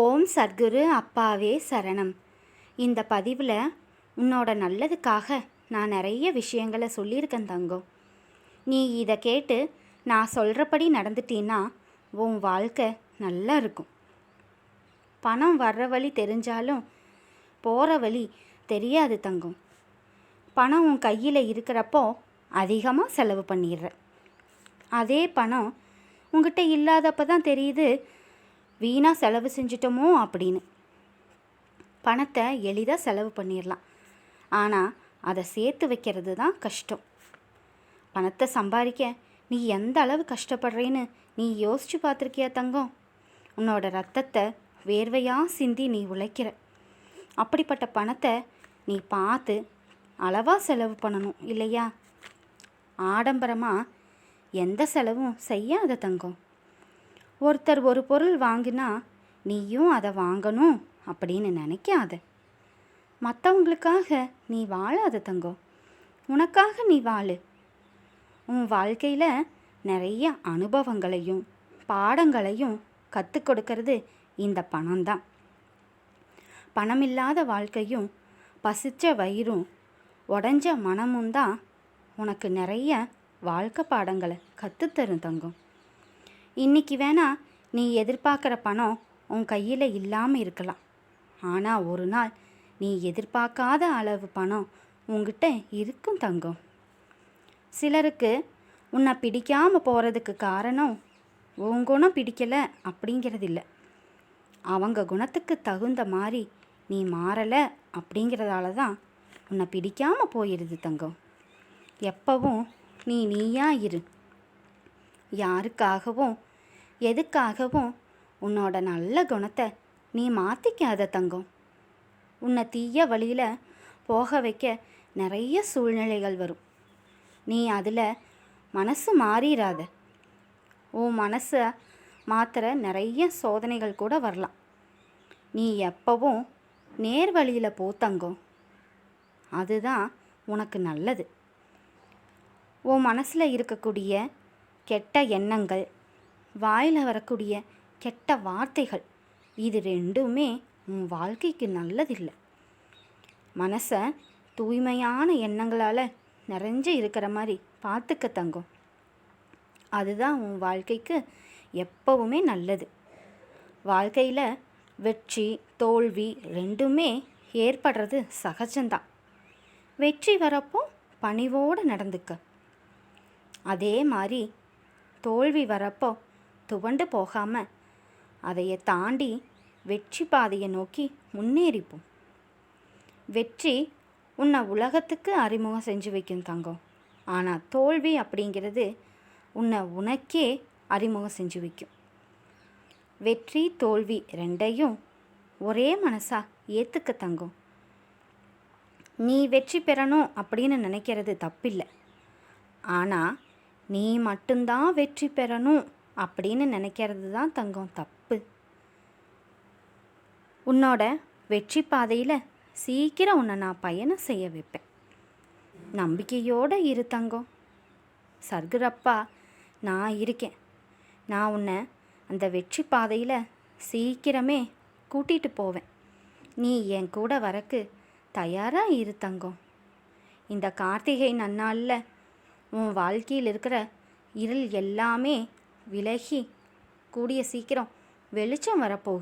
ஓம் சத்குரு அப்பாவே சரணம். இந்த பதிவில் உன்னோட நல்லதுக்காக நான் நிறைய விஷயங்களை சொல்லியிருக்கேன் தங்கம் நீ இதை கேட்டு நான் சொல்கிறபடி நடந்துட்டீன்னா உன் வாழ்க்கை நல்லா இருக்கும். பணம் வர்ற வழி தெரிஞ்சாலும் போகிற வழி தெரியாது தங்கம் பணம் உன் கையில் இருக்கிறப்போ அதிகமாக செலவு பண்ணிடுற. அதே பணம் உங்ககிட்ட இல்லாதப்ப தான் தெரியுது வீணாக செலவு செஞ்சிட்டோமோ அப்படின்னு. பணத்தை எளிதாக செலவு பண்ணிடலாம் ஆனால் அதை சேர்த்து வைக்கிறது தான் கஷ்டம். பணத்தை சம்பாதிக்க நீ எந்த அளவு கஷ்டப்படுறேன்னு நீ யோசிச்சு பார்த்துருக்கியா தங்கம்? உன்னோட ரத்தத்தை வேர்வையாக சிந்தி நீ உழைக்கிற. அப்படிப்பட்ட பணத்தை நீ பார்த்து அளவாக செலவு பண்ணணும் இல்லையா? ஆடம்பரமாக எந்த செலவும் செய்யாத தங்கம். ஒருத்தர் ஒரு பொருள் வாங்கினா நீயும் அதை வாங்கணும் அப்படின்னு நினைக்காத. மற்றவங்களுக்காக நீ வாழாத தங்கம் உனக்காக நீ வாழு. உன் வாழ்க்கையில் நிறைய அனுபவங்களையும் பாடங்களையும் கற்றுக் கொடுக்கறது இந்த பணம்தான். பணமில்லாத வாழ்க்கையும் பசிச்ச வயிறும் உடஞ்ச மனமும் தான் உனக்கு நிறைய வாழ்க்கை பாடங்களை கற்றுத்தரும் தங்கும் இன்னைக்கு வேணா நீ எதிர்பார்க்குற பணம் உன் கையில் இல்லாமல் இருக்கலாம். ஆனால் ஒரு நாள் நீ எதிர்பார்க்காத அளவு பணம் உங்ககிட்ட இருக்கும் தங்கம். சிலருக்கு உன்னை பிடிக்காமல் போகிறதுக்கு காரணம் உன் குணம் பிடிக்கலை அப்படிங்கிறது இல்லை அவங்க குணத்துக்கு தகுந்த மாதிரி நீ மாறலை அப்படிங்கிறதால தான் உன்னை பிடிக்காமல் போயிடுது தங்கம். எப்பவும் நீ நீயா இரு. யாருக்காகவும் எதுக்காகவும் உன்னோட நல்ல குணத்தை நீ மாற்றிக்காத தங்கம். உன்னை தீய வழியில் போக வைக்க நிறைய சூழ்நிலைகள் வரும். நீ அதில் மனசு மாறிடாத உன் மனசை மாத்திர நிறைய சோதனைகள் கூட வரலாம். நீ எப்பவும் நேர் வழியில் போ தங்கம். அதுதான் உனக்கு நல்லது. உன் மனசில் இருக்கக்கூடிய கெட்ட எண்ணங்கள் வாயில் வரக்கூடிய கெட்ட வார்த்தைகள். இது ரெண்டுமே உன் வாழ்க்கைக்கு நல்லதில்லை. மனசை தூய்மையான எண்ணங்களால் நிறைஞ்சு இருக்கிற மாதிரி பார்த்துக்க தங்கும். அதுதான் உன் வாழ்க்கைக்கு எப்பவுமே நல்லது. வாழ்க்கையில் வெற்றி தோல்வி ரெண்டுமே ஏற்படுறது சகஜம்தான். வெற்றி வரப்போ பணிவோடு நடந்துக்க. அதே மாதிரி தோல்வி வரப்போ துவண்டு போகாமல் அதையை தாண்டி வெற்றி பாதையை நோக்கி முன்னேறிப்போம். வெற்றி உன்னை உலகத்துக்கு அறிமுகம் செஞ்சு வைக்கும் தங்கம். ஆனால் தோல்வி அப்படிங்கிறது உன்னை உனக்கே அறிமுகம் செஞ்சு வைக்கும். வெற்றி தோல்வி ரெண்டையும் ஒரே மனசாக ஏற்றுக்க தங்கம். நீ வெற்றி பெறணும் அப்படின்னு நினைக்கிறது தப்பில்லை. ஆனால் நீ மட்டும்தான் வெற்றி பெறணும் அப்படின்னு நினைக்கிறது தான் தங்கம். தப்பு. உன்னோட வெற்றி பாதையில் சீக்கிரம் உன்னை நான் பயணம் செய்ய வைப்பேன். நம்பிக்கையோடு இரு தங்கம். சர்க்குரப்பா நான் இருக்கேன். நான் உன்னை அந்த வெற்றி பாதையில் சீக்கிரமே கூட்டிகிட்டு போவேன். நீ என் கூட வரக்கு தயாராக இரு தங்கம். இந்த கார்த்திகை நன்னாளில் உன் வாழ்க்கையில் இருக்கிற இருள் எல்லாமே விலகி கூடிய சீக்கிரம் வெளிச்சம் வரப்போகுது.